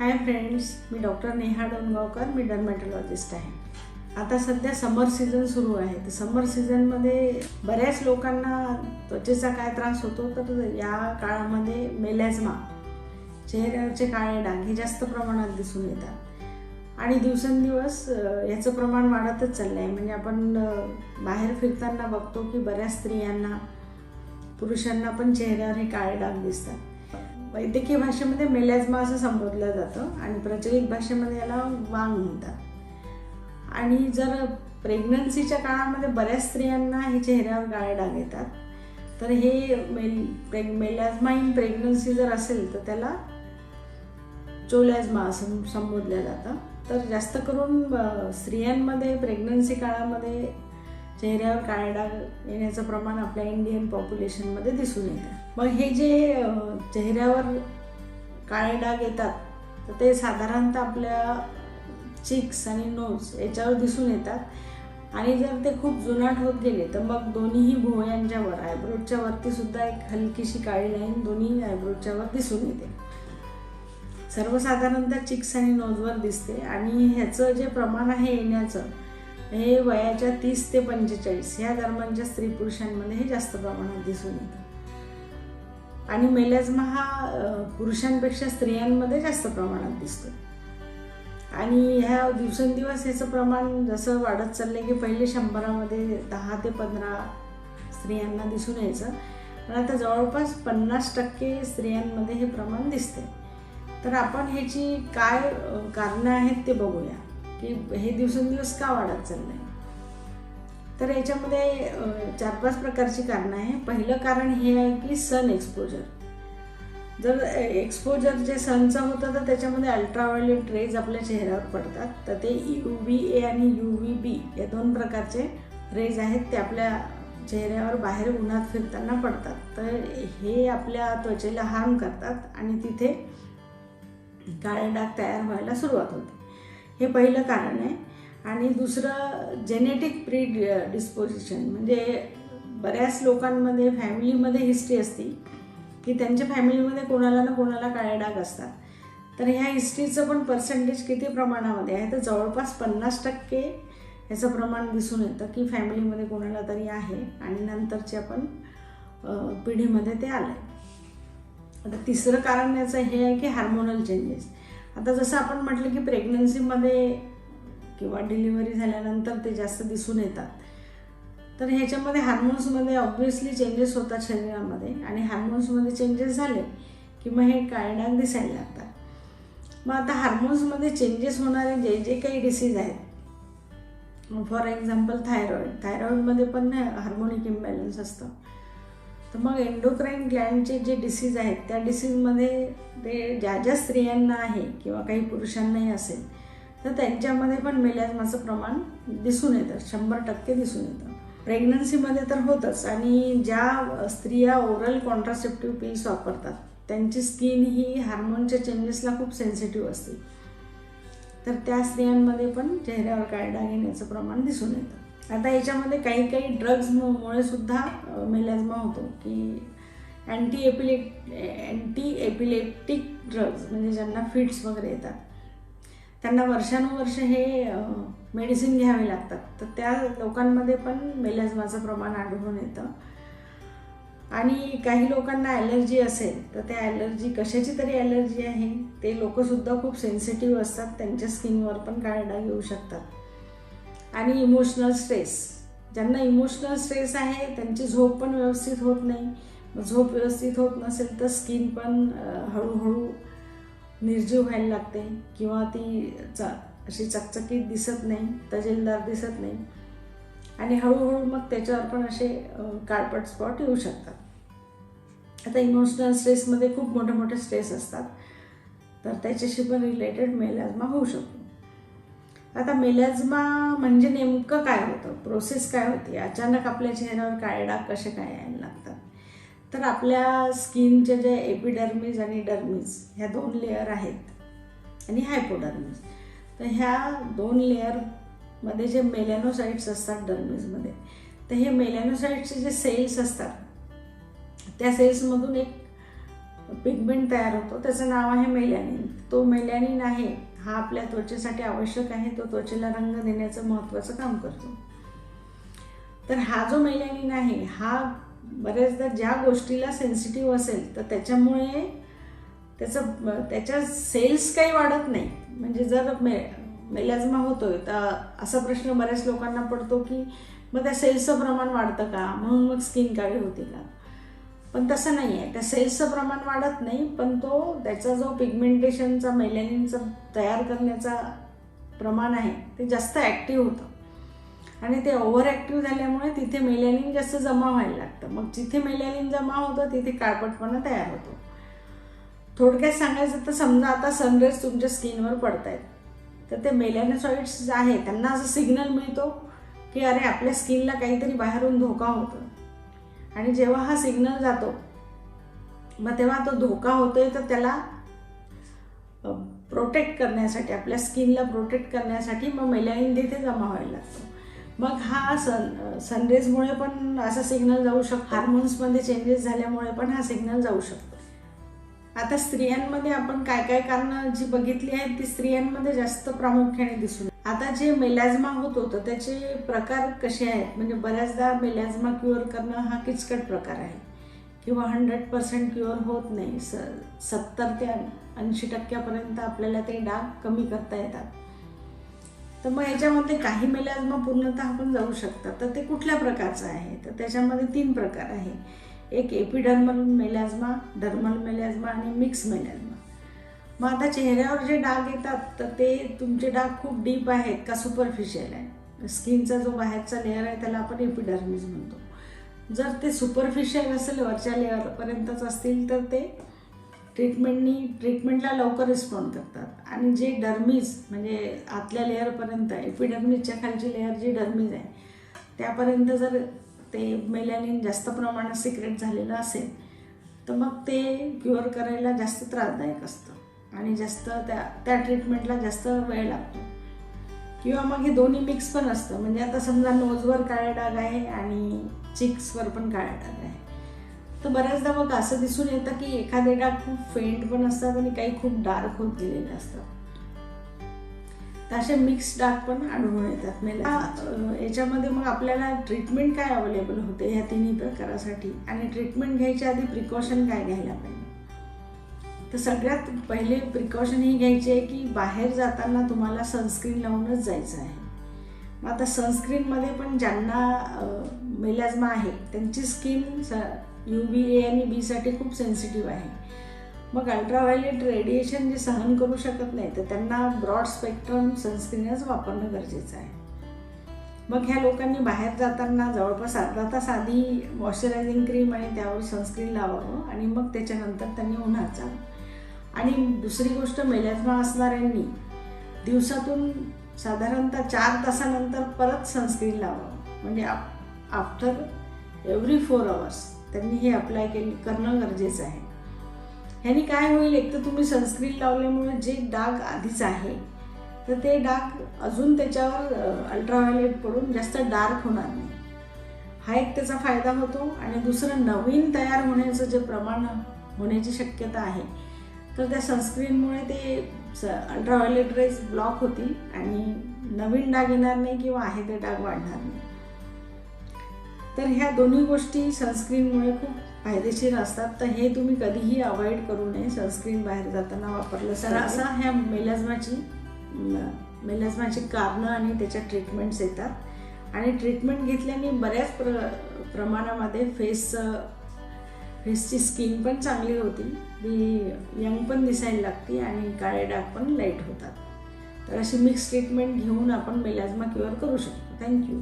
हाय friends मी doctor Neha Dongaonkar मी dermatologist आहे. आता सध्या समर सीझन सुरू आहे. तर समर सीझनमध्ये बऱ्याच लोकांना त्वचेचा काय त्रास होतो? तर या काळामध्ये मेलॅझमा चेहऱ्यावरचे काळे डाग हे जास्त प्रमाणात दिसून येतात. आणि दिवसेंदिवस याचं प्रमाण वाढतच चाललं आहे म्हणजे आपण बाहेर फिरताना बघतो की बऱ्याच स्त्रियांना पुरुषांना पण चेहऱ्यावर हे काळे डाग दिसतात. वैद्यकीय भाषेमध्ये मेलॅझमा असं संबोधलं जातं आणि प्रचलित भाषेमध्ये याला वांग म्हणतात. आणि जर प्रेग्नन्सीच्या काळामध्ये बऱ्याच स्त्रियांना हे चेहऱ्यावर गाळे डाग येतात तर हे मेल प्रेग मेलॅझमा इन प्रेग्नन्सी जर असेल तर त्याला चोलॅझमा असं संबोधलं जातं. तर जास्त करून स्त्रियांमध्ये प्रेग्नन्सी काळामध्ये चेहऱ्यावर काळे डाग येण्याचं प्रमाण आपल्या इंडियन पॉप्युलेशनमध्ये दिसून येतं. मग हे जे चेहऱ्यावर काळे डाग येतात तर ते साधारणतः आपल्या चिक्स आणि नोज याच्यावर दिसून येतात. आणि जर ते खूप जुनाट होत गेले तर मग दोन्हीही भुवयांच्यावर आयब्रोडच्या वरती सुद्धा एक हलकीशी काळी लाईन दोन्ही आयब्रोडच्या वर दिसून येते. सर्वसाधारणतः चिक्स आणि नोजवर दिसते. आणि ह्याचं जे प्रमाण आहे येण्याचं हे वयाच्या तीस ते पंचेचाळीस ह्या दरम्यानच्या स्त्री पुरुषांमध्ये हे जास्त प्रमाणात दिसून येतं. आणि मेलॅझमा हा पुरुषांपेक्षा स्त्रियांमध्ये जास्त प्रमाणात दिसतो. आणि ह्या दिवसेंदिवस ह्याचं प्रमाण जसं वाढत चाललंय की पहिले शंभरामध्ये दहा ते पंधरा स्त्रियांना दिसून यायचं. पण आता जवळपास पन्नास टक्के स्त्रियांमध्ये हे प्रमाण दिसते तर आपण ह्याची काय कारणं आहेत ते बघूया. की हे दिवसेंदिवस का वाढत चाललंय? तर याच्यामध्ये चार पाच प्रकारची कारणं आहे. पहिलं कारण हे आहे की सन एक्सपोजर जर एक्सपोजर जे सनचं होतं तर त्याच्यामध्ये अल्ट्राव्हायोलेट रेज आपल्या चेहऱ्यावर पडतात. तर ते यू व्ही ए आणि यू व्ही बी या दोन प्रकारचे रेज आहेत ते आपल्या चेहऱ्यावर बाहेर उन्हात फिरताना पडतात. तर हे आपल्या त्वचेला हार्म करतात आणि तिथे काळे डाग तयार व्हायला सुरुवात होते. हे पहिलं कारण आहे. आणि दुसरं जेनेटिक प्री डिस्पोजिशन म्हणजे बऱ्याच लोकांमध्ये फॅमिलीमध्ये हिस्ट्री असती की त्यांच्या फॅमिलीमध्ये कोणाला ना कोणाला काळे डाग असतात. तर ह्या हिस्ट्रीचं पण पर्सेंटेज किती प्रमाणामध्ये आहे? तर जवळपास पन्नास टक्के ह्याचं प्रमाण दिसून येतं की फॅमिलीमध्ये कोणाला तरी आहे आणि नंतरच्या पण पिढीमध्ये ते आलं आहे आता तिसरं कारण याचं हे आहे की हार्मोनल चेंजेस आता जसं आपण म्हटलं की प्रेग्नन्सीमध्ये किंवा डिलिव्हरी झाल्यानंतर ते जास्त दिसून येतात. तर ह्याच्यामध्ये हार्मोन्समध्ये ऑब्व्हियसली चेंजेस होतात शरीरामध्ये आणि हार्मोन्समध्ये चेंजेस झाले की मग हे काळे डाग दिसायला लागतात. मग आता हार्मोन्समध्ये चेंजेस होणारे जे जे काही डिसीज आहेत फॉर एक्झाम्पल थायरॉईड थायरॉईडमध्ये पण हार्मोनिक इम्बॅलन्स असतं. तर मग एंडोक्राईन ग्लँडचे जे डिसीज आहेत त्या डिसीजमध्ये ते ज्या ज्या स्त्रियांना आहे किंवा काही पुरुषांनाही असेल तर त्यांच्यामध्ये पण मेलॅझमाचं प्रमाण दिसून येतं शंभर टक्के दिसून येतं. प्रेग्नन्सीमध्ये तर होतंच आणि ज्या स्त्रिया ओरल कॉन्ट्रासेप्टिव्ह पिल्स वापरतात त्यांची स्किन ही हार्मोनच्या चेंजेसला खूप सेन्सिटिव्ह असते. तर त्या स्त्रियांमध्ये पण चेहऱ्यावर काळडा डाग येण्याचं प्रमाण दिसून येतं. आता याच्यामध्ये काही काही ड्रग्जमुळे सुद्धा मेलॅझमा होतो. की अँटी एपिलेट अँटी एपिलेप्टिक ड्रग्ज म्हणजे ज्यांना फिट्स वगैरे येतात. त्यांना वर्षानुवर्ष हे मेडिसिन घ्यावे लागतात. तर त्या लोकांमध्ये पण मेलॅझमाचं प्रमाण आढळून येतं. आणि काही लोकांना ॲलर्जी असेल तर त्या ॲलर्जी कशाची तरी ॲलर्जी आहे ते लोकंसुद्धा खूप सेन्सिटिव्ह असतात त्यांच्या स्किनवर पण काळडा घेऊ येऊ शकतात. आणि इमोशनल स्ट्रेस ज्यांना इमोशनल स्ट्रेस आहे त्यांची झोप पण व्यवस्थित होत नाही. झोप व्यवस्थित होत नसेल तर स्किन पण हळूहळू निर्जीव व्हायला लागते. किंवा ती च अशी चकचकीत दिसत नाही तजेलदार दिसत नाही. आणि हळूहळू मग त्याच्यावर पण असे काळपट स्पॉट येऊ शकतात. आता इमोशनल स्ट्रेसमध्ये खूप मोठे मोठे स्ट्रेस असतात. तर त्याच्याशी पण रिलेटेड मेलाजमा होऊ शकतो. आता मेलॅझ्मा म्हणजे नेमकं काय होतं? प्रोसेस काय होती? अचानक आपल्या चेहऱ्यावर काळे डाग कसे काय यायला लागतात? तर आपल्या स्किनचे जे एपिडर्मीज आणि डर्मीज ह्या दोन लेअर आहेत. आणि हायपोडर्मीज तर ह्या दोन लेअरमध्ये जे मेलॅनोसाईट्स असतात डर्मीजमध्ये तर हे मेलॅनोसाईट्सचे जे सेल्स असतात त्या सेल्समधून एक पिगमेंट तयार होतो. त्याचं नाव आहे मेलॅनिन तो मेलॅनिन आहे हा आपल्या त्वचेसाठी आवश्यक आहे तो त्वचेला रंग देण्याचं महत्त्वाचं काम करतो. तर हा जो मेलॅनिन आहे हा बऱ्याचदा ज्या गोष्टीला सेन्सिटिव्ह असेल तर त्याच्यामुळे त्याचं त्याच्या सेल्स काही वाढत नाही. म्हणजे जर मे मेलॅझमा होतोय तर असा प्रश्न बऱ्याच लोकांना पडतो की मग त्या सेल्सचं प्रमाण वाढतं का? म्हणून मग स्किन काळी होते का? पण तसं नाही आहे त्या सेल्सचं प्रमाण वाढत नाही पण तो त्याचा जो पिगमेंटेशनचा मेलॅनिनचा तयार करण्याचा प्रमाण आहे ते जास्त ॲक्टिव्ह होतं. आणि ते ओव्हर ॲक्टिव्ह झाल्यामुळे तिथे मेलॅनिन जास्त जमा व्हायला लागतं. मग जिथे मेलॅनिन जमा होतं तिथे काळपटपणा तयार होतो. थोडक्यात सांगायचं तर समजा आता सनरेज तुमच्या स्किनवर पडत आहेत तर ते मेलॅनोसॉइड्स जे आहे त्यांना असं सिग्नल मिळतो की अरे आपल्या स्किनला काहीतरी बाहेरून धोका होतो आणि जेव्हा हा सिग्नल जातो मग तेव्हा तो धोका होतोय तर त्याला प्रोटेक्ट करण्यासाठी आपल्या स्किनला प्रोटेक्ट करण्यासाठी मग मेलॅनिन तिथे जमा व्हायला लागतो. मग हा सन सनरेजमुळे पण असा सिग्नल जाऊ शकतो. हार्मोन्समध्ये चेंजेस झाल्यामुळे पण हा सिग्नल जाऊ शकतो. आता स्त्रियांमध्ये आपण काय काय कारणं जी बघितली आहेत ती स्त्रियांमध्ये जास्त प्रामुख्याने दिसून आता जे मेलॅझमा होत होतं त्याचे प्रकार कसे आहेत? म्हणजे बऱ्याचदा मेलॅझमा क्युअर करणं हा किचकट प्रकार आहे. किंवा हंड्रेड पर्सेंट क्युअर होत नाही. स सत्तर ते ऐंशी टक्क्यापर्यंत आपल्याला ते डाग कमी करता येतात. तर मग याच्यामध्ये काही मेलॅझमा पूर्णतः आपण जाऊ शकतात. तर ते कुठल्या प्रकारचं आहे? तर त्याच्यामध्ये तीन प्रकार आहे. एक एपिडर्मल मेलॅझमा डर्मल मेलॅझमा आणि मिक्स मेलॅझमा मग आता चेहऱ्यावर जे डाग येतात तर ते तुमचे डाग खूप डीप आहेत का सुपरफिशियल आहे? स्किनचा जो बाहेरचा लेअर आहे त्याला आपण एपिडर्मिस म्हणतो. जर ते सुपरफिशियल असेल वरच्या लेअरपर्यंतच असतील तर ते ट्रीटमेंटनी ट्रीटमेंटला लवकर रिस्पॉन्ड करतात. आणि जे डर्मीज म्हणजे आतल्या लेअरपर्यंत एपिडर्मिसच्या खालची लेअर जी डर्मीज आहे त्यापर्यंत जर ते मेलॅनिन जास्त प्रमाणात सिक्रेट झालेलं असेल तर मग ते क्युअर करायला जास्त त्रासदायक असतं. आणि जास्त त्या त्या ट्रीटमेंटला जास्त वेळ लागतो. किंवा मग हे दोन्ही मिक्स पण असतं. म्हणजे आता समजा नोजवर काळे डाग आहे आणि चिक्सवर पण काळे डाग आहे. तर बऱ्याचदा मग असं दिसून येतं की एखादे डाग खूप फेंट पण असतात आणि काही खूप डार्क होत गेलेले असतात. तर असे मिक्स डाग पण आढळून येतात. म्हणजे याच्यामध्ये मग आपल्याला ट्रीटमेंट काय अवेलेबल होते ह्या तिन्ही प्रकारासाठी? आणि ट्रीटमेंट घ्यायच्या आधी प्रिकॉशन काय घ्यायला पाहिजे? तर सगळ्यात पहिले प्रिकॉशन ही घ्यायची आहे की बाहेर जाताना तुम्हाला सनस्क्रीन लावूनच जायचं आहे. मग आता सनस्क्रीनमध्ये पण ज्यांना मेलॅझमा आहे त्यांची स्किन स यू बी ए आणि बीसाठी खूप सेन्सिटिव्ह आहे. मग अल्ट्राव्हायलेट रेडिएशन जे सहन करू शकत नाही तर त्यांना ब्रॉड स्पेक्ट्रम सनस्क्रीनच वापरणं गरजेचं आहे. मग ह्या लोकांनी बाहेर जाताना जवळपास अर्धा तास आधी मॉइश्चरायझिंग क्रीम आणि त्यावर सनस्क्रीन लावावं आणि मग त्याच्यानंतर त्यांनी उन्हात जावं आणि दुसरी गोष्ट मेलॅझमा असणाऱ्यांनी दिवसातून साधारणतः चार तासानंतर परत सनस्क्रीन लावावं. म्हणजे आफ्टर एव्हरी फोर आवर्स त्यांनी हे अप्लाय केली करणं गरजेचं आहे. ह्यानी काय होईल एक तर तुम्ही सनस्क्रीन लावल्यामुळे जे डाग आधीच आहे तर ते डाग अजून त्याच्यावर अल्ट्राव्हायलेट पडून जास्त डार्क होणार नाही. हा एक त्याचा फायदा होतो आणि दुसरं नवीन तयार होण्याचं जे प्रमाण होण्याची शक्यता आहे तर त्या सनस्क्रीनमुळे ते स अल्ट्राव्हायलेट रेज ब्लॉक होतील आणि नवीन डाग येणार नाही किंवा आहे ते डाग वाढणार नाही. तर ह्या दोन्ही गोष्टी सनस्क्रीनमुळे खूप फायदेशीर असतात. तर हे तुम्ही कधीही अवॉइड करू नये. सनस्क्रीन बाहेर जाताना वापरलं तर असा ह्या मेलॅझमाची मेलॅझमाची कारणं आणि त्याच्या ट्रीटमेंट्स येतात. आणि ट्रीटमेंट घेतल्याने बऱ्याच प्र प्रमाणामध्ये फेस फेसची स्किन पण चांगली होती ती यंग पण दिसायला लागते आणि काळे डाग पण लाइट होतात. तर अशी मिक्स ट्रीटमेंट घेऊन आपण मेलॅझमा क्युअर करू शकतो. थँक्यू